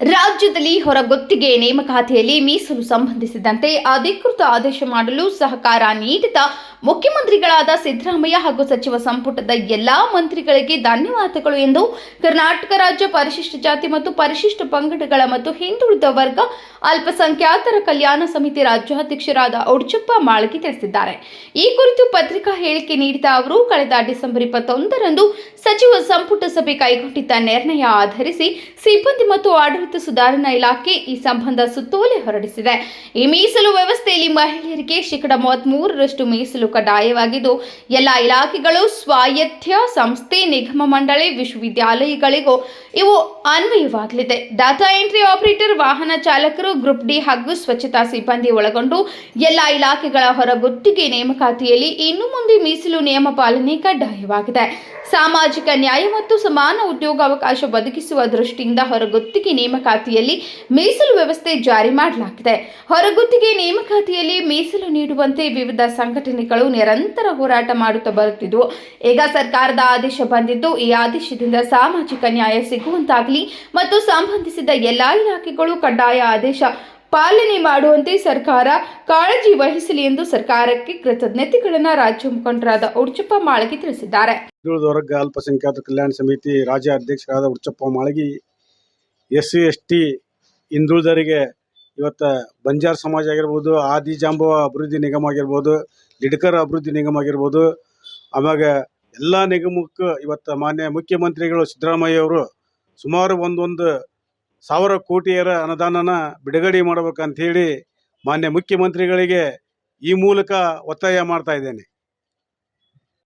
ರಾಜ್ಯದಲ್ಲಿ ಹೊರಗುತ್ತಿಗೆ ನೇಮಕಾತಿಯಲ್ಲಿ ಮೀಸಲು ಸಂಬಂಧಿಸಿದಂತೆ ಅಧಿಕೃತ ಆದೇಶ ಮಾಡಲು ಸಹಕಾರ ನೀಡಿದ ಮುಖ್ಯಮಂತ್ರಿಗಳಾದ ಸಿದ್ದರಾಮಯ್ಯ ಹಾಗೂ ಸಚಿವ ಸಂಪುಟದ ಎಲ್ಲಾ ಮಂತ್ರಿಗಳಿಗೆ ಧನ್ಯವಾದಗಳು ಎಂದು ಕರ್ನಾಟಕ ರಾಜ್ಯ ಪರಿಶಿಷ್ಟ ಜಾತಿ ಮತ್ತು ಪರಿಶಿಷ್ಟ ಪಂಗಡಗಳ ಮತ್ತು ಹಿಂದುಳಿದ ವರ್ಗ ಅಲ್ಪಸಂಖ್ಯಾತರ ಕಲ್ಯಾಣ ಸಮಿತಿ ರಾಜ್ಯಾಧ್ಯಕ್ಷರಾದ ಔಡ್ಚಪ್ಪ ಮಾಳ್ಗಿ ತಿಳಿಸಿದ್ದಾರೆ. ಈ ಕುರಿತು ಪತ್ರಿಕಾ ಹೇಳಿಕೆ ನೀಡಿದ ಅವರು, ಕಳೆದ ಡಿಸೆಂಬರ್ ಇಪ್ಪತ್ತೊಂದರಂದು ಸಚಿವ ಸಂಪುಟ ಸಭೆ ಕೈಗೊಂಡಿದ್ದ ನಿರ್ಣಯ ಆಧರಿಸಿ ಸಿಬ್ಬಂದಿ ಮತ್ತು ಆಡಳಿತ ಸುಧಾರಣಾ ಇಲಾಖೆ ಈ ಸಂಬಂಧ ಸುತ್ತೋಲೆ ಹೊರಡಿಸಿದೆ. ಈ ಮೀಸಲು ವ್ಯವಸ್ಥೆಯಲ್ಲಿ ಮಹಿಳೆಯರಿಗೆ ಶೇಕಡ ಮೂವತ್ಮೂರರಷ್ಟು ಮೀಸಲು ಕಡ್ಡಾಯವಾಗಿದ್ದು, ಎಲ್ಲ ಇಲಾಖೆಗಳು ಸ್ವಾಯತ್ಯ ಸಂಸ್ಥೆ, ನಿಗಮ ಮಂಡಳಿ, ವಿಶ್ವವಿದ್ಯಾಲಯಗಳಿಗೂ ಇವು ಅನ್ವಯವಾಗಲಿದೆ. ಡಾಟಾ ಎಂಟ್ರಿ ಆಪರೇಟರ್ ವಾಹನ ಚಾಲಕರು ಗ್ರೂಪ್ ಡಿ ಹಾಗೂ ಸ್ವಚ್ಛತಾ ಸಿಬ್ಬಂದಿ ಒಳಗೊಂಡು ಎಲ್ಲ ಇಲಾಖೆಗಳ ಹೊರಗುತ್ತಿಗೆ ನೇಮಕಾತಿಯಲ್ಲಿ ಇನ್ನು ಮುಂದೆ ಮೀಸಲು ನಿಯಮ ಪಾಲನೆ ಕಡ್ಡಾಯವಾಗಿದೆ. ಸಾಮಾಜಿಕ ನ್ಯಾಯ ಮತ್ತು ಸಮಾನ ಉದ್ಯೋಗಾವಕಾಶ ಒದಗಿಸುವ ದೃಷ್ಟಿಯಿಂದ ಹೊರಗುತ್ತಿಗೆ ನೇಮಕಾತಿಯಲ್ಲಿ ಮೀಸಲು ವ್ಯವಸ್ಥೆ ಜಾರಿ ಮಾಡಲಾಗಿದೆ. ಹೊರಗುತ್ತಿಗೆ ನೇಮಕಾತಿಯಲ್ಲಿ ಮೀಸಲು ನೀಡುವಂತೆ ವಿವಿಧ ಸಂಘಟನೆಗಳು ನಿರಂತರ ಹೋರಾಟ ಮಾಡುತ್ತಾ ಬರುತ್ತಿದ್ವು ಈಗ ಸರ್ಕಾರದ ಆದೇಶ ಬಂದಿದ್ದು, ಈ ಆದೇಶದಿಂದ ಸಾಮಾಜಿಕ ನ್ಯಾಯ ಸಿಗುವಂತಾಗಲಿ ಮತ್ತು ಸಂಬಂಧಿಸಿದ ಎಲ್ಲಾ ಇಲಾಖೆಗಳು ಕಡ್ಡಾಯ ಆದೇಶ ಪಾಲನೆ ಮಾಡುವಂತೆ ಸರ್ಕಾರ ಕಾಳಜಿ ವಹಿಸಲಿ ಎಂದು ಸರ್ಕಾರಕ್ಕೆ ಕೃತಜ್ಞತೆಗಳನ್ನು ರಾಜ್ಯ ಮುಖಂಡರಾದ ಉಡ್ಚಪ್ಪ ಮಾಳಗಿ ತಿಳಿಸಿದ್ದಾರೆ. ಅಲ್ಪಸಂಖ್ಯಾತ ಕಲ್ಯಾಣ ಸಮಿತಿ ರಾಜ್ಯ ಅಧ್ಯಕ್ಷರಾದ Udchappa Malagi S C S T ಹಿಂದುಳಿದರಿಗೆ ಇವತ್ತು ಬಂಜಾರ ಸಮಾಜ ಆಗಿರ್ಬೋದು, ಆದಿ ಜಾಂಬವ ಅಭಿವೃದ್ಧಿ ನಿಗಮ ಆಗಿರ್ಬೋದು ಲಿಡ್ಕರ್ ಅಭಿವೃದ್ಧಿ ನಿಗಮ ಆಗಿರ್ಬೋದು, ಆಮ್ಯಾಗ ಎಲ್ಲ ನಿಗಮಕ್ಕೂ ಇವತ್ತು ಮಾನ್ಯ ಮುಖ್ಯಮಂತ್ರಿಗಳು ಸಿದ್ದರಾಮಯ್ಯ ಅವರು ಸುಮಾರು ಒಂದೊಂದು ಸಾವಿರ ಕೋಟಿಯರ ಅನುದಾನನ ಬಿಡುಗಡೆ ಮಾಡ್ಬೇಕಂತ ಹೇಳಿ ಮಾನ್ಯ ಮುಖ್ಯಮಂತ್ರಿಗಳಿಗೆ ಈ ಮೂಲಕ ಒತ್ತಾಯ ಮಾಡ್ತಾ ಇದ್ದೇನೆ.